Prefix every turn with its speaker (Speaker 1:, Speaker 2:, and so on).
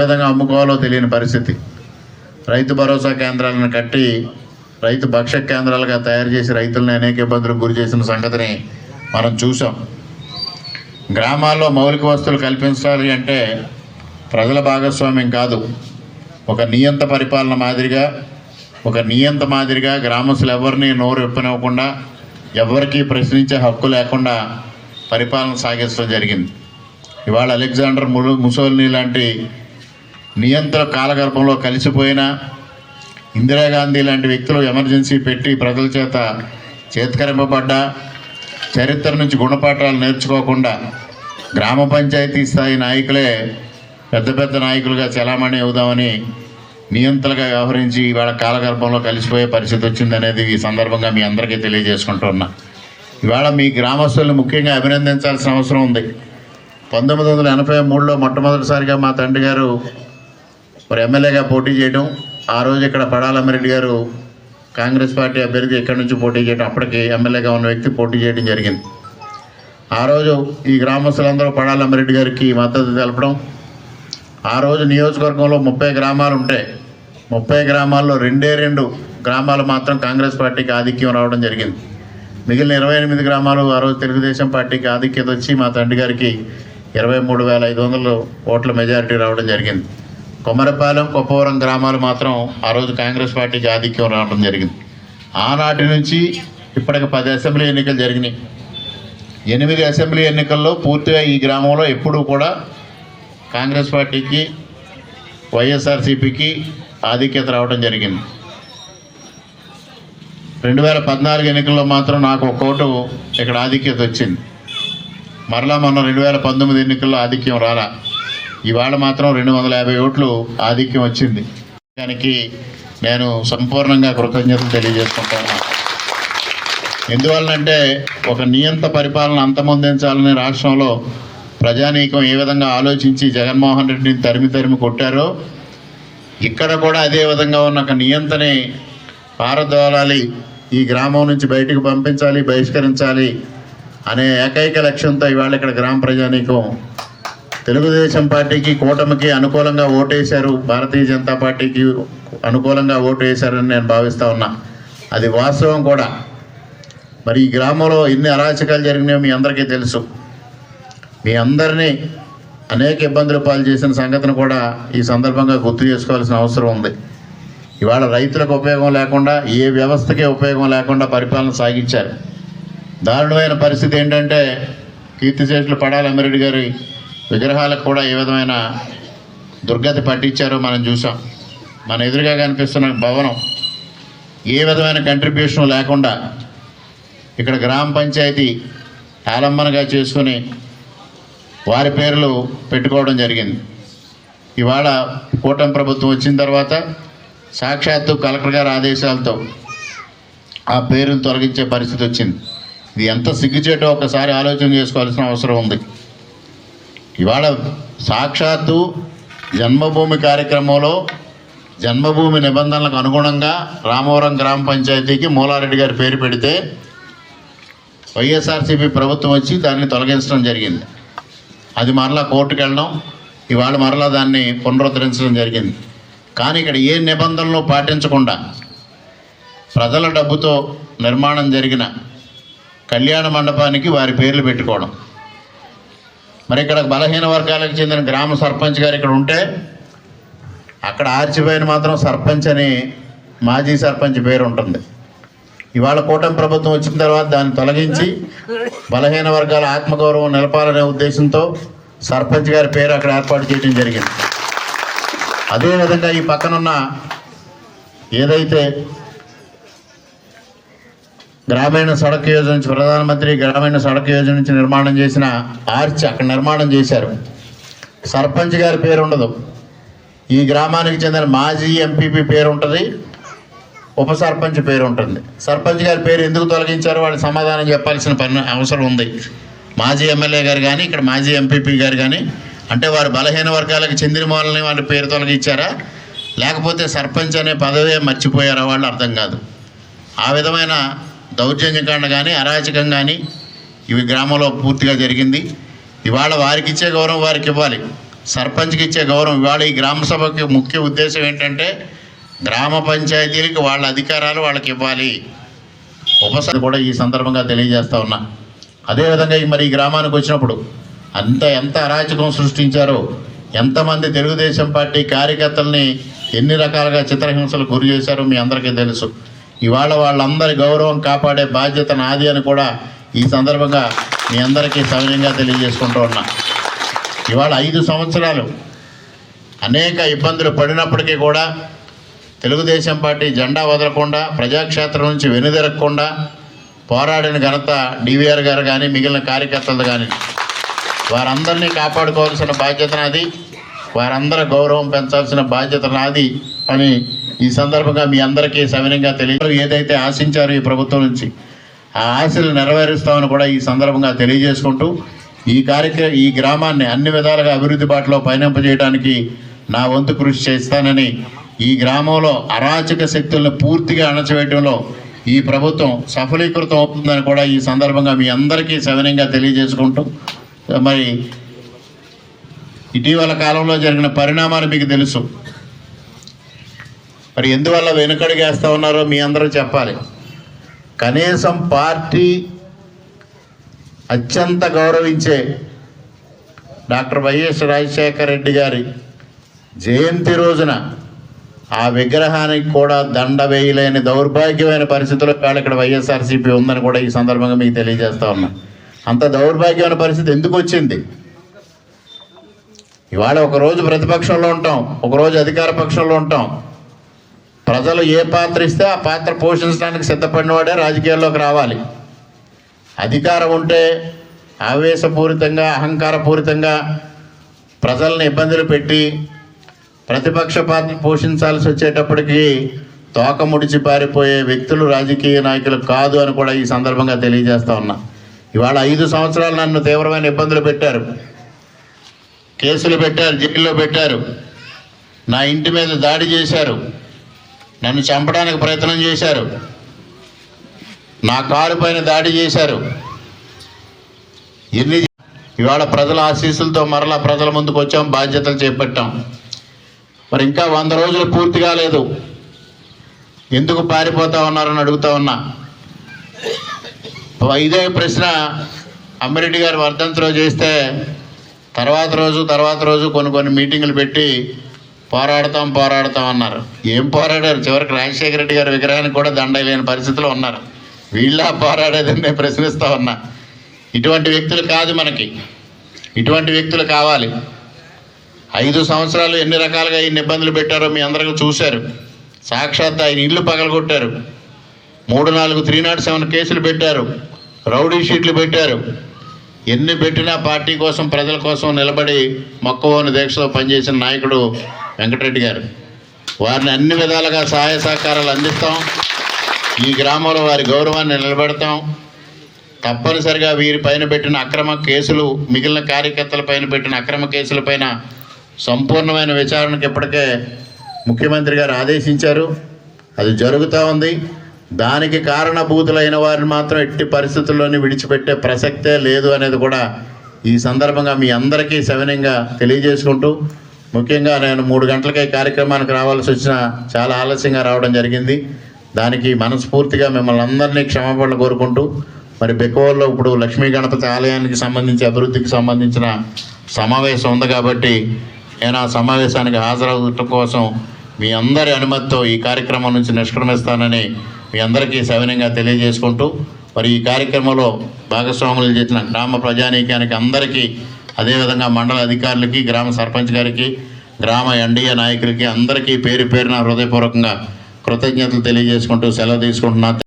Speaker 1: విధంగా అమ్ముకోవాలో తెలియని పరిస్థితి. రైతు భరోసా కేంద్రాలను కట్టి రైతు భక్ష కేంద్రాలుగా తయారు చేసి రైతులను అనేక ఇబ్బందులకు గురి చేసిన సంగతిని మనం చూసాం గ్రామాల్లో మౌలిక వస్తువులు కల్పించాలి అంటే ప్రజల భాగస్వామ్యం కాదు. ఒక నియంత పరిపాలన మాదిరిగా ఒక నియంత మాదిరిగా గ్రామస్తులు ఎవరిని నోరు ఎప్పనివ్వకుండా ఎవరికీ ప్రశ్నించే హక్కు లేకుండా పరిపాలన సాగించడం జరిగింది. ఇవాళ అలెగ్జాండర్ ముసోల్ని లాంటి నియంత్ర కాలగర్భంలో కలిసిపోయిన ఇందిరాగాంధీ లాంటి వ్యక్తులు ఎమర్జెన్సీ పెట్టి ప్రజల చేత చేత్కరింపబడ్డ చరిత్ర నుంచి గుణపాఠాలు నేర్చుకోకుండా గ్రామ పంచాయతీ స్థాయి నాయకులే పెద్ద పెద్ద నాయకులుగా చలామణి అవుదామని నియంత్రణగా వ్యవహరించి ఇవాళ కాలగర్భంలో కలిసిపోయే పరిస్థితి వచ్చిందనేది ఈ సందర్భంగా మీ అందరికీ తెలియజేసుకుంటున్నా. ఇవాళ మీ గ్రామస్తులను ముఖ్యంగా అభినందించాల్సిన అవసరం ఉంది. పంతొమ్మిది వందల ఎనభై మూడులో మొట్టమొదటిసారిగా మా తండ్రి గారు మరి ఎమ్మెల్యేగా పోటీ చేయడం ఆ రోజు ఇక్కడ పడాలమ్మిరెడ్డి గారు కాంగ్రెస్ పార్టీ అభ్యర్థి ఇక్కడి నుంచి పోటీ చేయడం అప్పటికి ఎమ్మెల్యేగా ఉన్న వ్యక్తి పోటీ చేయడం జరిగింది. ఆ రోజు ఈ గ్రామస్తులందరూ పడాలమ్మిరెడ్డి గారికి మద్దతు తెలపడం ఆ రోజు నియోజకవర్గంలో ముప్పై గ్రామాలు ఉంటాయి ముప్పై గ్రామాల్లో రెండే రెండు గ్రామాలు మాత్రం కాంగ్రెస్ పార్టీకి ఆధిక్యం రావడం జరిగింది. మిగిలిన ఇరవై ఎనిమిది గ్రామాలు ఆ రోజు తెలుగుదేశం పార్టీకి ఆధిక్యత వచ్చి మా తండ్రి గారికి ఇరవై మూడు వేల ఐదు వందలు ఓట్ల మెజారిటీ రావడం జరిగింది. కొమరపాలెం కొప్పవరం గ్రామాలు మాత్రం ఆ రోజు కాంగ్రెస్ పార్టీకి ఆధిక్యం రావడం జరిగింది. ఆనాటి నుంచి ఇప్పటికి పది అసెంబ్లీ ఎన్నికలు జరిగినాయి. ఎనిమిది అసెంబ్లీ ఎన్నికల్లో పూర్తిగా ఈ గ్రామంలో ఎప్పుడూ కూడా కాంగ్రెస్ పార్టీకి వైఎస్ఆర్సీపీకి ఆధిక్యత రావడం జరిగింది. రెండు వేల పద్నాలుగు ఎన్నికల్లో మాత్రం నాకు ఒక ఓటు ఇక్కడ ఆధిక్యత వచ్చింది. మరలా మొన్న రెండు వేల పంతొమ్మిది ఎన్నికల్లో ఆధిక్యం రాలా. ఇవాళ మాత్రం రెండు వందల యాభై ఓట్లు ఆధిక్యం వచ్చింది. దానికి నేను సంపూర్ణంగా కృతజ్ఞతలు తెలియజేసుకుంటాను. ఎందువల్లంటే ఒక నియంత పరిపాలన అంతమొందించాలని రాష్ట్రంలో ప్రజానీకం ఏ విధంగా ఆలోచించి జగన్మోహన్ రెడ్డిని తరిమి తరిమి కొట్టారో ఇక్కడ కూడా అదే విధంగా ఉన్న ఒక నియంతని పారదోలాలి ఈ గ్రామం నుంచి బయటకు పంపించాలి బహిష్కరించాలి అనే ఏకైక లక్ష్యంతో ఇవాళ ఇక్కడ గ్రామ ప్రజానీకం తెలుగుదేశం పార్టీకి కూటమికి అనుకూలంగా ఓటేశారు భారతీయ జనతా పార్టీకి అనుకూలంగా ఓటు వేశారని నేను భావిస్తూ ఉన్నా. అది వాస్తవం కూడా. మరి ఈ గ్రామంలో ఎన్ని అరాచకాలు జరిగినాయో మీ అందరికీ తెలుసు. మీ అందరినీ అనేక ఇబ్బందులు పాలు చేసిన సంగతిని కూడా ఈ సందర్భంగా గుర్తు చేసుకోవాల్సిన అవసరం ఉంది. ఇవాళ రైతులకు ఉపయోగం లేకుండా ఏ వ్యవస్థకే ఉపయోగం లేకుండా పరిపాలన సాగించారు. దారుణమైన పరిస్థితి ఏంటంటే కీర్తిశేషులు పడాల అమ్మిరెడ్డి గారి విగ్రహాలకు కూడా ఏ విధమైన దుర్గతి పట్టించారో మనం చూసాం. మన ఎదురుగా కనిపిస్తున్న భవనం ఏ విధమైన కంట్రిబ్యూషన్ లేకుండా ఇక్కడ గ్రామ పంచాయతీ ఆలంబనగా చేసుకుని వారి పేర్లు పెట్టుకోవడం జరిగింది. ఇవాళ కూటమి ప్రభుత్వం వచ్చిన తర్వాత సాక్షాత్తు కలెక్టర్ గారి ఆదేశాలతో ఆ పేరును తొలగించే పరిస్థితి వచ్చింది. ఇది ఎంత సిగ్గుచేటో ఒకసారి ఆలోచన చేసుకోవాల్సిన అవసరం ఉంది. ఇవాళ సాక్షాత్తు జన్మభూమి కార్యక్రమంలో జన్మభూమి నిబంధనలకు అనుగుణంగా రామవరం గ్రామ పంచాయతీకి మూలారెడ్డి గారి పేరు పెడితే వైఎస్ఆర్సీపీ ప్రభుత్వం వచ్చి దాన్ని తొలగించడం జరిగింది. అది మరలా కోర్టుకు వెళ్ళడం ఇవాళ మరలా దాన్ని పునరుద్ధరించడం జరిగింది. కానీ ఇక్కడ ఏ నిబంధనలు పాటించకుండా ప్రజల డబ్బుతో నిర్మాణం జరిగిన కళ్యాణ మండపానికి వారి పేర్లు పెట్టుకోవడం. మరి ఇక్కడ బలహీన వర్గాలకు చెందిన గ్రామ సర్పంచ్ గారు ఇక్కడ ఉంటే అక్కడ ఆర్చిపోయిన మాత్రం సర్పంచ్ అని మాజీ సర్పంచ్ పేరు ఉంటుంది. ఇవాళ కూటమి ప్రభుత్వం వచ్చిన తర్వాత దాన్ని తొలగించి బలహీన వర్గాల ఆత్మగౌరవం నిలపాలనే ఉద్దేశంతో సర్పంచ్ గారి పేరు అక్కడ ఏర్పాటు చేయడం జరిగింది. అదేవిధంగా ఈ పక్కనున్న ఏదైతే గ్రామీణ సడక్ యోజన నుంచి ప్రధానమంత్రి గ్రామీణ సడక్ యోజన నుంచి నిర్మాణం చేసిన ఆర్చ్ అక్కడ నిర్మాణం చేశారు. సర్పంచ్ గారి పేరు ఉండదు. ఈ గ్రామానికి చెందిన మాజీ ఎంపీపీ పేరు ఉంటుంది. ఉప సర్పంచ్ పేరు ఉంటుంది. సర్పంచ్ గారి పేరు ఎందుకు తొలగించారో వాళ్ళు సమాధానం చెప్పాల్సిన పని అవసరం ఉంది. మాజీ ఎమ్మెల్యే గారు కానీ ఇక్కడ మాజీ ఎంపీపీ గారు కానీ అంటే వారు బలహీన వర్గాలకు చెందిన వాళ్ళని వాళ్ళ పేరు తొలగించారా? లేకపోతే సర్పంచ్ అనే పదవే మర్చిపోయారా వాళ్ళు అర్థం కాదు. ఆ విధమైన దౌర్జన్యకాండ కానీ అరాచకం కానీ ఇవి గ్రామంలో పూర్తిగా జరిగింది. ఇవాళ వారికి ఇచ్చే గౌరవం వారికి ఇవ్వాలి. సర్పంచ్కి ఇచ్చే గౌరవం ఇవాళ ఈ గ్రామ సభకి ముఖ్య ఉద్దేశం ఏంటంటే గ్రామ పంచాయతీలకు వాళ్ళ అధికారాలు వాళ్ళకి ఇవ్వాలి. ఉపసభ కూడా ఈ సందర్భంగా తెలియజేస్తా ఉన్నా. అదేవిధంగా ఈ మరి ఈ గ్రామానికి వచ్చినప్పుడు అంత ఎంత అరాచకం సృష్టించారో ఎంతమంది తెలుగుదేశం పార్టీ కార్యకర్తల్ని ఎన్ని రకాలుగా చిత్రహింసలు గురి చేశారో మీ అందరికీ తెలుసు. ఇవాళ వాళ్ళందరి గౌరవం కాపాడే బాధ్యత నాది అని కూడా ఈ సందర్భంగా మీ అందరికీ సవినయంగా తెలియజేసుకుంటూ ఉన్నా. ఇవాళ ఐదు సంవత్సరాలు అనేక ఇబ్బందులు పడినప్పటికీ కూడా తెలుగుదేశం పార్టీ జెండా వదలకుండా ప్రజాక్షేత్రం నుంచి వెనుదిరగకుండా పోరాడిన ఘనత డివిఆర్ గారు కానీ మిగిలిన కార్యకర్తలు కానీ వారందరినీ కాపాడుకోవాల్సిన బాధ్యత నాది వారందరి గౌరవం పెంచాల్సిన బాధ్యత నాది అని ఈ సందర్భంగా మీ అందరికీ సవినంగా తెలియ ఏదైతే ఆశించారో ఈ ప్రభుత్వం నుంచి ఆ ఆశలు నెరవేరుస్తామని కూడా ఈ సందర్భంగా తెలియజేసుకుంటూ ఈ కార్యక్రమ ఈ గ్రామాన్ని అన్ని విధాలుగా అభివృద్ధి బాటలో పయనింపజేయడానికి నా వంతు కృషి చేస్తానని ఈ గ్రామంలో అరాచక శక్తులను పూర్తిగా అణచివేయడంలో ఈ ప్రభుత్వం సఫలీకృతం అవుతుందని కూడా ఈ సందర్భంగా మీ అందరికీ సవినంగా తెలియజేసుకుంటూ మరి ఇటీవల కాలంలో జరిగిన పరిణామాలు మీకు తెలుసు. మరి ఎందువల్ల వెనుకడుగేస్తూ ఉన్నారో మీ అందరూ చెప్పాలి. కనీసం పార్టీ అత్యంత గౌరవించే డాక్టర్ వైఎస్ రాజశేఖర రెడ్డి గారి జయంతి రోజున ఆ విగ్రహానికి కూడా దండ వేయలేని దౌర్భాగ్యమైన పరిస్థితుల్లో వాళ్ళు ఇక్కడ వైఎస్ఆర్సీపీ ఉందని కూడా ఈ సందర్భంగా మీకు తెలియజేస్తా ఉన్నా. అంత దౌర్భాగ్యమైన పరిస్థితి ఎందుకు వచ్చింది? ఇవాళ ఒకరోజు ప్రతిపక్షంలో ఉంటాం ఒకరోజు అధికార పక్షంలో ఉంటాం. ప్రజలు ఏ పాత్ర ఇస్తే ఆ పాత్ర పోషించడానికి సిద్ధపడినవాడే రాజకీయాల్లోకి రావాలి. అధికారం ఉంటే ఆవేశపూరితంగా అహంకారపూరితంగా ప్రజల్ని ఇబ్బందులు పెట్టి ప్రతిపక్ష పాత్ర పోషించాల్సి వచ్చేటప్పటికి తోక ముడిచి పారిపోయే వ్యక్తులు రాజకీయ నాయకులు కాదు అని కూడా ఈ సందర్భంగా తెలియజేస్తా ఉన్నా. ఇవాళ ఐదు సంవత్సరాలు నన్ను తీవ్రమైన ఇబ్బందులు పెట్టారు. కేసులు పెట్టారు జైల్లో పెట్టారు. నా ఇంటి మీద దాడి చేశారు. నన్ను చంపడానికి ప్రయత్నం చేశారు. నా కారు పైన దాడి చేశారు. ఎన్ని ఇవాళ ప్రజల ఆశీస్సులతో మరలా ప్రజల ముందుకు వచ్చాం బాధ్యతలు చేపట్టాం. మరి ఇంకా వంద రోజులు పూర్తి కాలేదు. ఎందుకు పారిపోతా ఉన్నారని అడుగుతా ఉన్నా. ఇదే ప్రశ్న అమ్మిరెడ్డి గారు వర్ధంతిలో చేస్తే తర్వాత రోజు తర్వాత రోజు కొన్ని కొన్ని మీటింగులు పెట్టి పోరాడతాం పోరాడతాం అన్నారు. ఏం పోరాడారు? చివరికి రాజశేఖర రెడ్డి గారి విగ్రహానికి కూడా దండ లేని పరిస్థితిలో ఉన్నారు. వీళ్ళ పోరాడేదని నేను ప్రశ్నిస్తా ఉన్నా. ఇటువంటి వ్యక్తులు కాదు మనకి. ఇటువంటి వ్యక్తులు కావాలి. ఐదు సంవత్సరాలు ఎన్ని రకాలుగా ఇన్ని ఇబ్బందులు పెట్టారో మీ అందరికీ చూశారు. సాక్షాత్ ఆయన ఇల్లు పగలగొట్టారు. మూడు నాలుగు త్రీ నాట్ సెవెన్ కేసులు పెట్టారు. రౌడీ షీట్లు పెట్టారు. ఎన్ని పెట్టినా పార్టీ కోసం ప్రజల కోసం నిలబడి మొక్కవోని దీక్షతో పనిచేసిన నాయకుడు వెంకటరెడ్డి గారు. వారిని అన్ని విధాలుగా సహాయ సహకారాలు అందిస్తాం. ఈ గ్రామంలో వారి గౌరవాన్ని నిలబెడతాం. తప్పనిసరిగా వీరి పైన పెట్టిన అక్రమ కేసులు మిగిలిన కార్యకర్తల పైన పెట్టిన అక్రమ కేసులపైన సంపూర్ణమైన విచారణకు ఇప్పటికే ముఖ్యమంత్రి గారు ఆదేశించారు. అది జరుగుతూ ఉంది. దానికి కారణభూతులైన వారిని మాత్రం ఎట్టి పరిస్థితుల్లోని విడిచిపెట్టే ప్రసక్తే లేదు అనేది కూడా ఈ సందర్భంగా మీ అందరికీ సవినయంగా తెలియజేసుకుంటూ ముఖ్యంగా నేను మూడు గంటలకే కార్యక్రమానికి రావాల్సి వచ్చిన చాలా ఆలస్యంగా రావడం జరిగింది. దానికి మనస్ఫూర్తిగా మిమ్మల్ని అందరినీ క్షమాపణలు కోరుకుంటూ మరి బెకోవల్లో ఇప్పుడు లక్ష్మీ గణపతి ఆలయానికి సంబంధించి అభివృద్ధికి సంబంధించిన సమావేశం ఉంది కాబట్టి నేను ఆ సమావేశానికి హాజరవటం కోసం మీ అందరి అనుమతితో ఈ కార్యక్రమం నుంచి నిష్క్రమిస్తానని మీ అందరికీ సవినంగా తెలియజేసుకుంటూ మరి ఈ కార్యక్రమంలో భాగస్వాములు చేసిన గ్రామ ప్రజానీకానికి అందరికీ అదేవిధంగా మండల అధికారులకి గ్రామ సర్పంచ్ గారికి గ్రామ ఎన్డీఏ నాయకులకి అందరికీ పేరు పేరున హృదయపూర్వకంగా కృతజ్ఞతలు తెలియజేసుకుంటూ సెలవు తీసుకుంటున్నా.